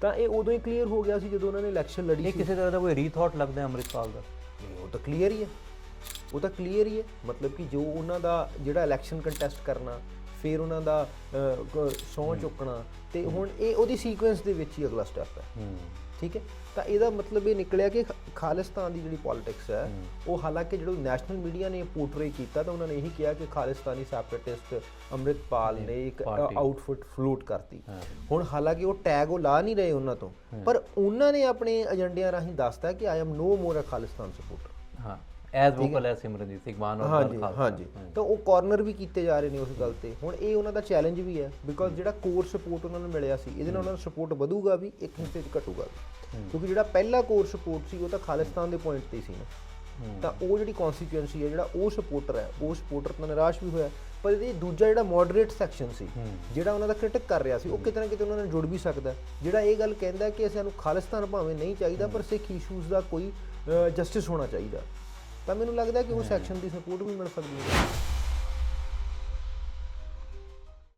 ਤਾਂ ਇਹ ਉਦੋਂ ਹੀ ਕਲੀਅਰ ਹੋ ਗਿਆ ਸੀ ਜਦੋਂ ਉਹਨਾਂ ਨੇ ਇਲੈਕਸ਼ਨ ਲੜੀ ਸੀ। ਕਿਸੇ ਤਰ੍ਹਾਂ ਦਾ ਕੋਈ ਰੀਥਾਟ ਲੱਗਦਾ ਹੈ ਅੰਮ੍ਰਿਤਪਾਲ ਦਾ? ਨਹੀਂ, ਉਹ ਤਾਂ ਕਲੀਅਰ ਹੀ ਹੈ। ਉਹ ਤਾਂ ਕਲੀਅਰ ਹੀ ਹੈ। ਮਤਲਬ ਕਿ ਜੋ ਉਹਨਾਂ ਦਾ ਜਿਹੜਾ ਇਲੈਕਸ਼ਨ ਕੰਟੈਸਟ ਕਰਨਾ ਫਿਰ ਉਹਨਾਂ ਦਾ ਸੌਂ ਚੁੱਕਣਾ ਤੇ ਹੁਣ ਇਹ ਉਹਦੀ ਸੀਕੁਐਂਸ ਦੇ ਵਿੱਚ ਹੀ ਅਗਲਾ ਸਟੈਪ ਹੈ। ਹੂੰ। ਠੀਕ ਹੈ? ਤਾਂ ਇਹਦਾ ਮਤਲਬ ਇਹ ਨਿਕਲਿਆ ਕਿ ਖਾਲਿਸਤਾਨ ਦੀ ਜਿਹੜੀ ਪੋਲਿਟਿਕਸ ਹੈ ਉਹ ਹਾਲਾਂਕਿ ਜਦੋਂ ਨੈਸ਼ਨਲ ਮੀਡੀਆ ਨੇ ਪੋਰਟਰੇ ਕੀਤਾ ਤਾਂ ਉਹਨਾਂ ਨੇ ਇਹੀ ਕਿਹਾ ਕਿ ਖਾਲਿਸਤਾਨੀ ਸੈਪਰੇਟਿਸਟ ਅੰਮ੍ਰਿਤਪਾਲ ਨੇ ਇੱਕ। ਆਊਟਫਿਟ ਫਲੋਟ ਕਰਤੀ। ਹੁਣ ਹਾਲਾਂਕਿ ਉਹ ਟੈਗ ਉਹ ਲਾ ਨਹੀਂ ਰਹੇ ਉਹਨਾਂ ਤੋਂ ਪਰ ਉਹਨਾਂ ਨੇ ਆਪਣੇ ਏਜੰਡਿਆਂ ਰਾਹੀਂ ਦੱਸਤਾ ਕਿ I am no more a Khalistan supporter ਹਾਂ। As vocal as Simranjit Singh Mann ਔਰ ਹਾਂਜੀ। ਹਾਂਜੀ। ਤਾਂ ਉਹ ਕਾਰਨਰ ਵੀ ਕੀਤੇ ਜਾ ਰਹੇ ਨੇ ਉਸ ਗੱਲ ਤੇ। ਹੁਣ ਇਹ ਉਹਨਾਂ ਦਾ ਚੈਲੰਜ ਵੀ ਹੈ ਬਿਕੋਜ਼ ਜਿਹੜਾ ਕੋਰ ਸਪੋਰਟ ਉਹਨਾਂ ਨੂੰ ਮਿਲਿਆ ਸੀ ਇਹਦੇ ਨਾਲ ਉਹਨਾਂ ਦਾ ਸਪੋਰਟ ਵਧੂਗਾ ਵੀ ਇੱਕ ਹਿੱਸੇ 'ਚ ਘਟੂਗਾ ਕਿਉਂਕਿ ਜਿਹੜਾ ਪਹਿਲਾ ਕੋਰ ਸਪੋਰਟ ਸੀ ਉਹ ਤਾਂ ਖਾਲਿਸਤਾਨ ਦੇ ਪੁਆਇੰਟ ਤੇ ਸੀ ਨਾ। ਤਾਂ ਉਹ ਜਿਹੜੀ ਕਨਸਟੀਚੁਐਂਸੀ ਹੈ ਜਿਹੜਾ ਉਹ ਸਪੋਰਟਰ ਹੈ ਉਹ ਸਪੋਰਟਰ ਤਾਂ ਨਿਰਾਸ਼ ਵੀ ਹੋਇਆ। ਪਰ ਇਹਦੇ ਦੂਜਾ ਜਿਹੜਾ ਮੋਡਰੇਟ ਸੈਕਸ਼ਨ ਸੀ ਜਿਹੜਾ ਉਹਨਾਂ ਦਾ ਕ੍ਰਿਟਿਕ ਕਰ ਰਿਹਾ ਸੀ ਉਹ ਕਿਤੇ ਨਾ ਕਿਤੇ ਉਹਨਾਂ ਨਾਲ ਜੁੜ ਵੀ ਸਕਦਾ ਹੈ। ਜਿਹੜਾ ਇਹ ਗੱਲ ਕਹਿੰਦਾ ਕਿ ਸਾਨੂੰ ਖਾਲਿਸਤਾਨ ਭਾਵੇਂ ਨਹੀਂ ਚਾਹੀਦਾ ਪਰ ਸਿੱਖ ਇਸ਼ੂਜ਼ ਦਾ ਕੋਈ ਜਸਟਿਸ ਹੋਣਾ ਚਾਹੀਦਾ। ਤਾਂ ਮੈਨੂੰ ਲੱਗਦਾ ਕਿ ਉਹ ਸੈਕਸ਼ਨ ਦੀ ਸਪੋਰਟ ਵੀ ਮਿਲ ਸਕਦੀ ਹੈ।